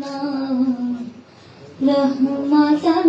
তাহার নাম রহমতাল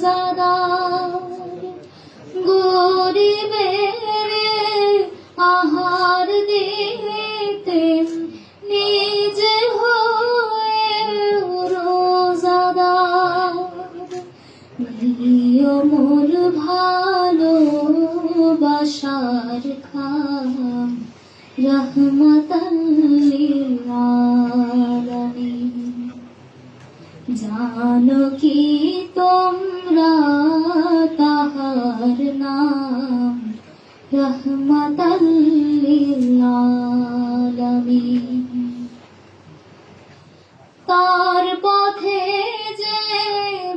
রোজাদার গরিবের আহার দিতেন নিজে হয়ে রোজাদার নিয়মর ভালোবাসার খাম। রহমতাল্লিল জানো কি তোমরা তাহার নাম? রহমতাল্লিল তার পথে যে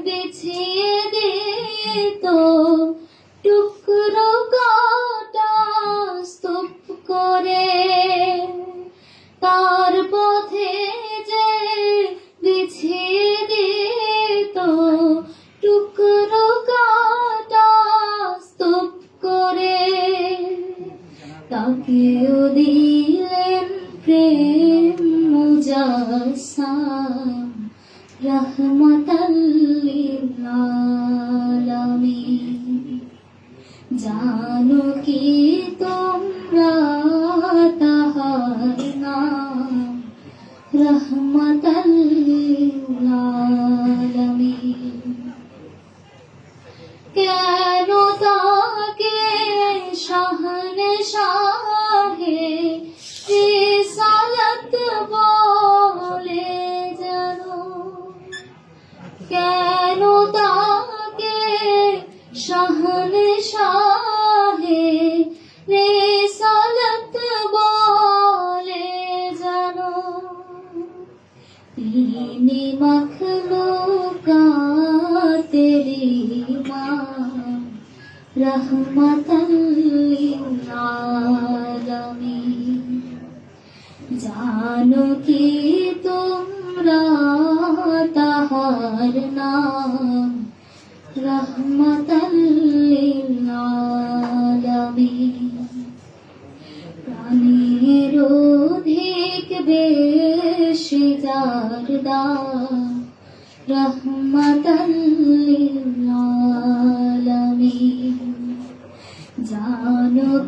বিছিয়ে দিত, টুকরো কাটা স্তূপ করে। তার পথে তাকেও দিলেন প্রেম মুজাসা। রহমতাল্লিল আলামিন। জানো কি তোমরা শাহন শাহে রিসালত বলে জানো। কেন তাকে শাহন শাহে রিসালত বলে জানো? তিনি মখলুকাতের ইমাম। রহমতাল্লিল আলামিন জানো কি তোমরা তাহার নাম? রহমতাল্লিল আলামিন প্রাণের অধিক বেশি যার দাম? আলামিন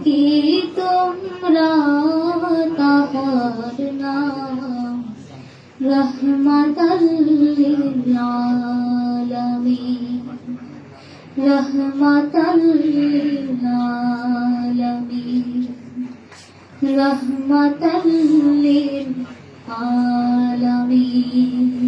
কি তোমরা তাহার নাম। রহমতাল্লিল আলামিন রহমতাল্লিল আলামিন। রহমতাল্লিল আলামিন।